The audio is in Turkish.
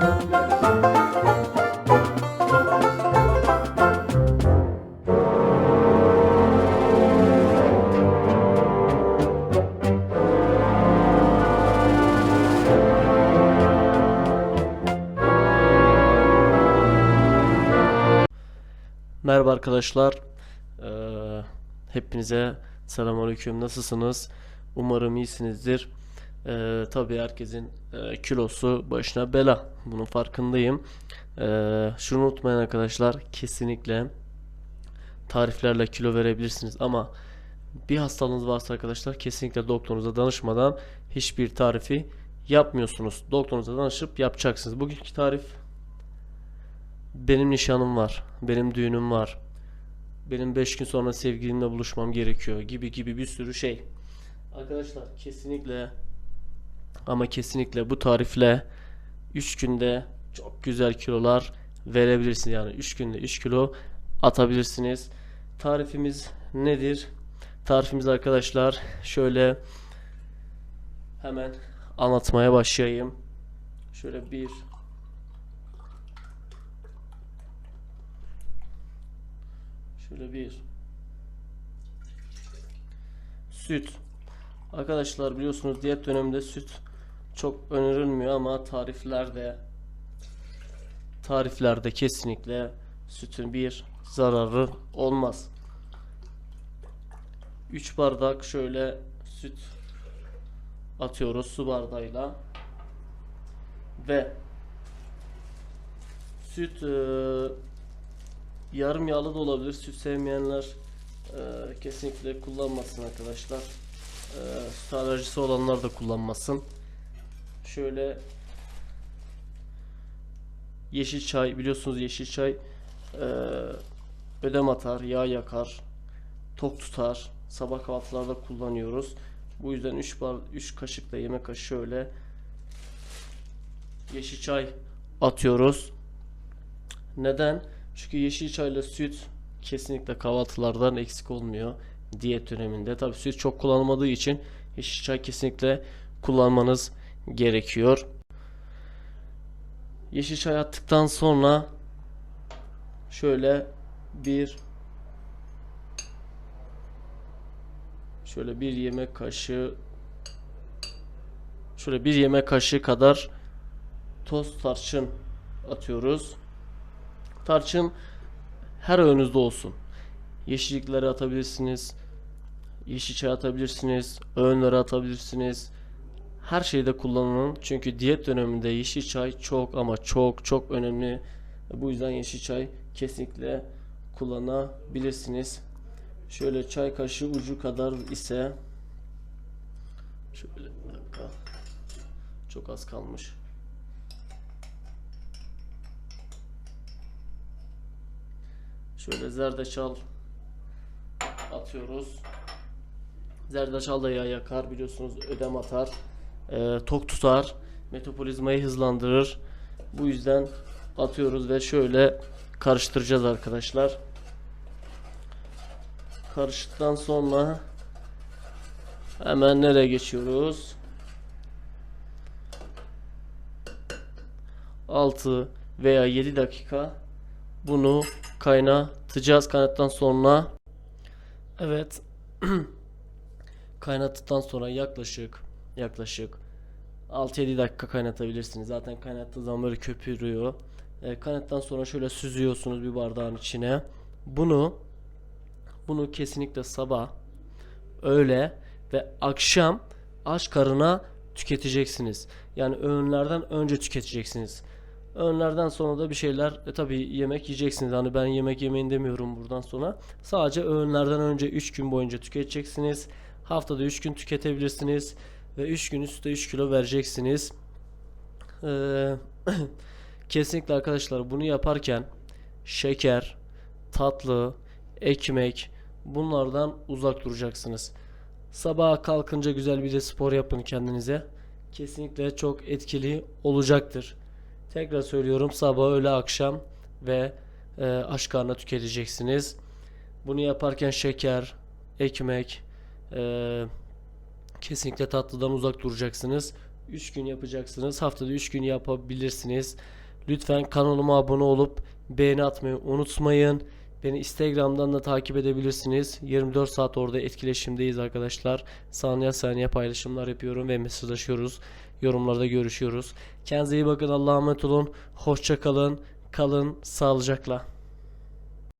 Merhaba arkadaşlar. Ee, hepinize selamünaleyküm. Nasılsınız? Umarım iyisinizdir. Ee, tabii herkesin e, kilosu başına bela. Bunun farkındayım. Ee, şunu unutmayın arkadaşlar. Kesinlikle tariflerle kilo verebilirsiniz ama bir hastalığınız varsa arkadaşlar kesinlikle doktorunuza danışmadan hiçbir tarifi yapmıyorsunuz. Doktorunuza danışıp yapacaksınız. Bugünkü tarif benim nişanım var. Benim düğünüm var. Benim 5 gün sonra sevgilimle buluşmam gerekiyor gibi gibi bir sürü şey. Arkadaşlar kesinlikle ama kesinlikle bu tarifle 3 günde çok güzel kilolar verebilirsiniz. Yani 3 günde 3 kilo atabilirsiniz. Tarifimiz nedir? Tarifimiz arkadaşlar şöyle hemen anlatmaya başlayayım. Şöyle bir Şöyle bir süt. Arkadaşlar biliyorsunuz diyet döneminde süt çok önerilmiyor ama tariflerde tariflerde kesinlikle sütün bir zararı olmaz. 3 bardak şöyle süt atıyoruz su bardağıyla ve süt e, yarım yağlı da olabilir. Süt sevmeyenler e, kesinlikle kullanmasın arkadaşlar. E, süt alerjisi olanlar da kullanmasın. Şöyle yeşil çay biliyorsunuz yeşil çay e, ödem atar, yağ yakar, tok tutar. Sabah kahvaltılarda kullanıyoruz. Bu yüzden 3 bar 3 kaşık da yemek kaşığı şöyle yeşil çay atıyoruz. Neden? Çünkü yeşil çayla süt kesinlikle kahvaltılardan eksik olmuyor diyet döneminde. Tabi süt çok kullanılmadığı için yeşil çay kesinlikle kullanmanız gerekiyor. Yeşil çay attıktan sonra şöyle bir şöyle bir yemek kaşığı şöyle bir yemek kaşığı kadar toz tarçın atıyoruz. Tarçın her öğünüzde olsun. Yeşillikleri atabilirsiniz. Yeşil çay atabilirsiniz. Öğünleri atabilirsiniz. Her şeyde kullanın. Çünkü diyet döneminde yeşil çay çok ama çok çok önemli. Bu yüzden yeşil çay kesinlikle kullanabilirsiniz. Şöyle çay kaşığı ucu kadar ise şöyle bir dakika. Çok az kalmış. Şöyle zerdeçal atıyoruz. Zerdeçal da yağ yakar biliyorsunuz ödem atar. Ee, tok tutar. Metabolizmayı hızlandırır. Bu yüzden atıyoruz ve şöyle karıştıracağız arkadaşlar. Karıştıktan sonra hemen nereye geçiyoruz? 6 veya 7 dakika bunu kaynatacağız. Kaynattıktan sonra evet kaynattıktan sonra yaklaşık yaklaşık 6-7 dakika kaynatabilirsiniz. Zaten kaynattığı zaman böyle köpürüyor. E, kaynattıktan sonra şöyle süzüyorsunuz bir bardağın içine. Bunu bunu kesinlikle sabah, öğle ve akşam aç karına tüketeceksiniz. Yani öğünlerden önce tüketeceksiniz. Öğünlerden sonra da bir şeyler e, tabi yemek yiyeceksiniz. Hani ben yemek yemeyin demiyorum buradan sonra. Sadece öğünlerden önce 3 gün boyunca tüketeceksiniz. Haftada 3 gün tüketebilirsiniz. Ve 3 gün üstte 3 kilo vereceksiniz. Ee, kesinlikle arkadaşlar bunu yaparken şeker, tatlı, ekmek bunlardan uzak duracaksınız. Sabah kalkınca güzel bir de spor yapın kendinize. Kesinlikle çok etkili olacaktır. Tekrar söylüyorum sabah öğle akşam ve e, aç karnına tüketeceksiniz. Bunu yaparken şeker, ekmek, e, kesinlikle tatlıdan uzak duracaksınız. 3 gün yapacaksınız. Haftada 3 gün yapabilirsiniz. Lütfen kanalıma abone olup beğeni atmayı unutmayın. Beni Instagram'dan da takip edebilirsiniz. 24 saat orada etkileşimdeyiz arkadaşlar. Saniye saniye paylaşımlar yapıyorum ve mesajlaşıyoruz. Yorumlarda görüşüyoruz. Kendinize iyi bakın. Allah'a emanet olun. Hoşça kalın. Kalın sağlıcakla.